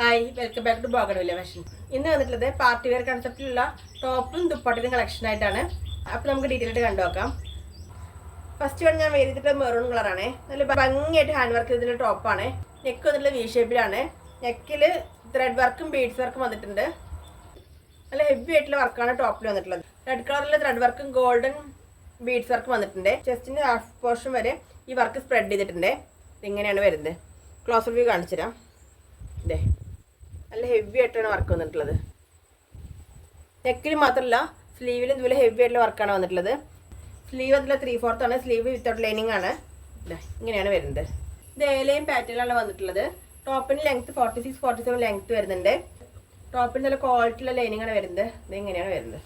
Hi welcome back to Bougainvillea fashion ഇന്ന് വന്നിട്ടുള്ളത് party wear കൺസെപ്റ്റിലുള്ള ടോപ്പും ദുപ്പാട്ടിലും കളക്ഷൻ ആയിട്ടാണ്. അപ്പോൾ നമുക്ക് ഡീറ്റെയിൽ ആയിട്ട് കണ്ടു നോക്കാം. ഫസ്റ്റ് വൺ ഞാൻ വേദിച്ചിട്ട് മെറൂൺ കളറാണ് നല്ല ഭംഗിയായിട്ട് ഹാൻഡ് വർക്ക് ചെയ്തിട്ടുള്ള ടോപ്പാണ് നെക്ക് വന്നിട്ടുള്ള വി ഷേപ്പിലാണ് നെക്കിൽ ത്രെഡ് വർക്കും ബീഡ്സ് വർക്കും വന്നിട്ടുണ്ട്. നല്ല ഹെവി ആയിട്ടുള്ള വർക്കാണ് ടോപ്പിൽ വന്നിട്ടുള്ളത്. റെഡ് കളറിലെ ത്രെഡ് വർക്കും ഗോൾഡൻ ബീഡ്സ് വർക്കും വന്നിട്ടുണ്ട്. ചെസ്റ്റിന്റെ ഹാഫ് പോർഷൻ വരെ ഈ വർക്ക് സ്പ്രെഡ് ചെയ്തിട്ടുണ്ട്. ഇങ്ങനെയാണ് വരുന്നത്. ക്ലോസർ വ്യൂ കാണിച്ചു തരാം ഇതേ നല്ല ഹെവി ആയിട്ടാണ് വർക്ക് വന്നിട്ടുള്ളത്. നെക്കിൽ മാത്രമല്ല സ്ലീവിലും ഇതുപോലെ ഹെവി ആയിട്ടുള്ള വർക്കാണ് വന്നിട്ടുള്ളത്. സ്ലീവ് അതിൽ ത്രീ ഫോർത്ത് ആണ്. സ്ലീവ് വിത്തൗട്ട് ലൈനിങ് ആണ്. ഇങ്ങനെയാണ് വരുന്നത്. ഇത് ഏലയും പാറ്റേണാണ് വന്നിട്ടുള്ളത്. ടോപ്പിന് length forty six forty seven length വരുന്നുണ്ട്. ടോപ്പിന് നല്ല ക്വാളിറ്റിയുള്ള ലൈനിങ് ആണ് വരുന്നത്. ഇത് ഇങ്ങനെയാണ് വരുന്നത്.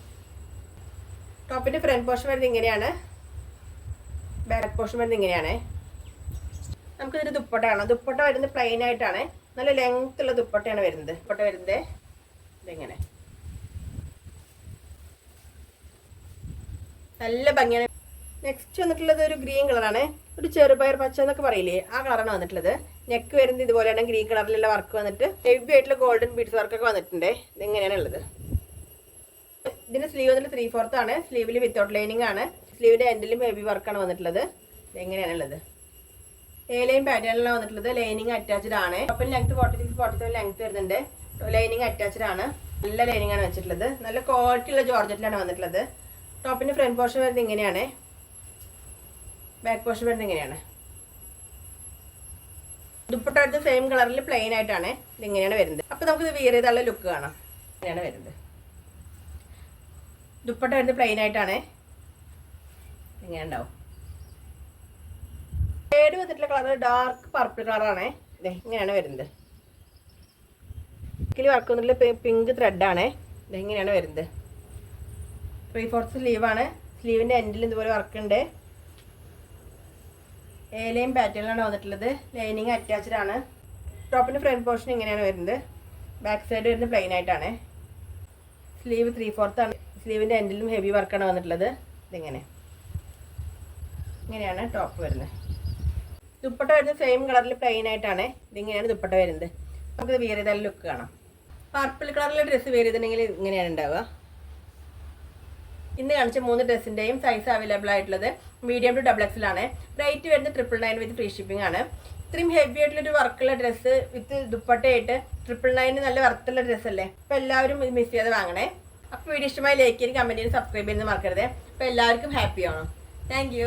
ടോപ്പിന്റെ ഫ്രണ്ട് പോർഷൻ വരുന്നത് ഇങ്ങനെയാണ്. ബാക്ക് പോർഷൻ വരുന്നത് ഇങ്ങനെയാണ്. നമുക്കിതൊരു ഇതിന്റെ ദുപ്പട്ട ആണ് ദുപ്പട്ട വരുന്നത് പ്ലെയിൻ ആയിട്ടാണ്. നല്ല ലെങ്ത് ഉള്ള ദുപ്പട്ടയാണ് വരുന്നത്. ദുപ്പട്ട വരുന്നത് ഇതെങ്ങനെ? നല്ല ഭംഗിയാണ്. നെക്സ്റ്റ് വന്നിട്ടുള്ളത് ഒരു ഗ്രീൻ കളറാണ് ഒരു ചെറുപയർ പച്ച എന്നൊക്കെ പറയില്ലേ ആ കളറാണ് വന്നിട്ടുള്ളത്. നെക്ക് വരുന്നത് ഇതുപോലെയാണ് ഗ്രീൻ കളറിലുള്ള വർക്ക് വന്നിട്ട് ഹെവി ആയിട്ടുള്ള ഗോൾഡൻ ബീഡ്സ് വർക്കൊക്കെ വന്നിട്ടുണ്ട്. ഇതെങ്ങനെയാണ് ഉള്ളത്? ഇതിന്റെ സ്ലീവ് വന്നിട്ട് ത്രീ ഫോർത്ത് ആണ്. സ്ലീവിൽ വിത്തൗട്ട് ലൈനിങ് ആണ്. സ്ലീവിന്റെ എൻഡിലും ഹെവി വർക്കാണ് വന്നിട്ടുള്ളത്. ഇതെങ്ങനെയാണ് ഉള്ളത്? ഏലയും പാറ്റേണിലാണ് വന്നിട്ടുള്ളത് ലൈനിങ് അറ്റാച്ച്ഡ് ആണ്. ടോപ്പിൽ length forty six forty seven length വരുന്നുണ്ട് ലൈനിങ് അറ്റാച്ച്ഡ് ആണ്. നല്ല ലൈനിങ് ആണ് വെച്ചിട്ടുള്ളത്. നല്ല ക്വാളിറ്റി ഉള്ള ജോർജറ്റിലാണ് വന്നിട്ടുള്ളത്. ടോപ്പിന്റെ ഫ്രണ്ട് പോർഷൻ വരുന്നത് ഇങ്ങനെയാണ്. ബാക്ക് പോർഷൻ വരുന്നത് ഇങ്ങനെയാണ്. ദുപ്പട്ട അടുത്ത് സെയിം കളറിൽ പ്ലെയിൻ ആയിട്ടാണ് ഇതിങ്ങനെയാണ് വരുന്നത്. അപ്പോൾ നമുക്ക് ഇത് വിയർ ചെയ്തുള്ള ലുക്ക് കാണാം. ഇങ്ങനെയാണ് വരുന്നത്. ദുപ്പട്ട വരുന്നത് പ്ലെയിൻ ആയിട്ടാണ്. ഇങ്ങനെ ഉണ്ടാവും ഷെയ്ഡ് വന്നിട്ടുള്ള കളർ ഡാർക്ക് പർപ്പിൾ കളറാണ് ഇതേ ഇങ്ങനെയാണ് വരുന്നത്. ഇതിൽ വർക്ക് വന്നിട്ടുള്ള പിങ്ക് ത്രെഡാണേ ഇത് ഇങ്ങനെയാണ് വരുന്നത്. ത്രീ ഫോർത്ത് സ്ലീവാണ് സ്ലീവിന്റെ എൻഡിൽ ഇതുപോലെ വർക്ക് ഉണ്ട്. ഏലയും പാറ്റേണിലാണ് വന്നിട്ടുള്ളത്. ലൈനിങ് അറ്റാച്ച്ഡ് ആണ്. ടോപ്പിന്റെ ഫ്രണ്ട് പോർഷൻ ഇങ്ങനെയാണ് വരുന്നത്. ബാക്ക് സൈഡ് വരുന്നത് പ്ലെയിൻ ആയിട്ടാണ്. സ്ലീവ് ത്രീ ഫോർത്ത് ആണ് സ്ലീവിന്റെ എൻഡിലും ഹെവി വർക്കാണ് വന്നിട്ടുള്ളത്. ഇതിങ്ങനെ ഇങ്ങനെയാണ് ടോപ്പ് വരുന്നത്. ദുപ്പട്ട വരുന്നത് സെയിം കളറിൽ പ്ലെയിൻ ആയിട്ടാണ്. ഇതിങ്ങനെയാണ് ദുപ്പട്ട വരുന്നത്. നമുക്ക് വിയർ ചെയ്താൽ ലുക്ക് കാണാം. പർപ്പിൾ കളറിലെ ഡ്രസ്സ് വിയർ ചെയ്തിട്ടുണ്ടെങ്കിൽ ഇങ്ങനെയാണ് ഉണ്ടാവുക. ഇന്ന് കാണിച്ച മൂന്ന് ഡ്രസ്സിന്റെയും സൈസ് അവൈലബിൾ ആയിട്ടുള്ളത് മീഡിയം ടു ഡബിൾ എക്സിലാണ് റേറ്റ് വരുന്നത് triple nine with free shipping ആണ്. ഇത്രയും ഹെവി ആയിട്ടുള്ള ഒരു വർക്കുള്ള ഡ്രസ്സ് വിത്ത് ദുപ്പട്ടയായിട്ട് ട്രിപ്പിൾ നയന് നല്ല ഡ്രസ്സ് അല്ലേ? അപ്പോൾ എല്ലാവരും ഇത് മിസ് ചെയ്യാതെ വാങ്ങണേ. അപ്പോൾ വീഡിയോ ഇഷ്ടമായി ലൈക്ക് ചെയ്യും കമന്റ് ചെയ്ത് സബ്സ്ക്രൈബ് ചെയ്യുന്നത് മറക്കരുത്. അപ്പോൾ എല്ലാവർക്കും ഹാപ്പി ആണോ താങ്ക്